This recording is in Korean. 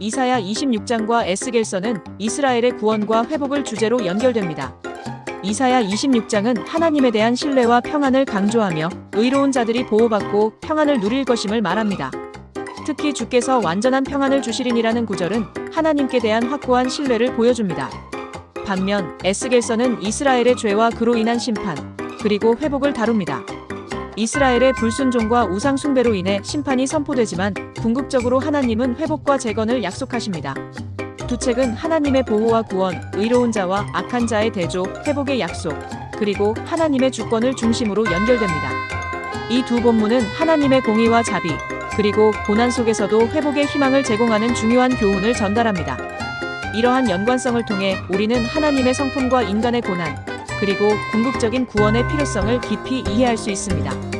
이사야 26장과 에스겔서는 이스라엘의 구원과 회복을 주제로 연결됩니다. 이사야 26장은 하나님에 대한 신뢰와 평안을 강조하며 의로운 자들이 보호받고 평안을 누릴 것임을 말합니다. 특히 주께서 완전한 평안을 주시리니라는 구절은 하나님께 대한 확고한 신뢰를 보여줍니다. 반면 에스겔서는 이스라엘의 죄와 그로 인한 심판, 그리고 회복을 다룹니다. 이스라엘의 불순종과 우상 숭배로 인해 심판이 선포되지만 궁극적으로 하나님은 회복과 재건을 약속하십니다. 두 책은 하나님의 보호와 구원, 의로운 자와 악한 자의 대조, 회복의 약속, 그리고 하나님의 주권을 중심으로 연결됩니다. 이 두 본문은 하나님의 공의와 자비, 그리고 고난 속에서도 회복의 희망을 제공하는 중요한 교훈을 전달합니다. 이러한 연관성을 통해 우리는 하나님의 성품과 인간의 고난, 그리고 궁극적인 구원의 필요성을 깊이 이해할 수 있습니다.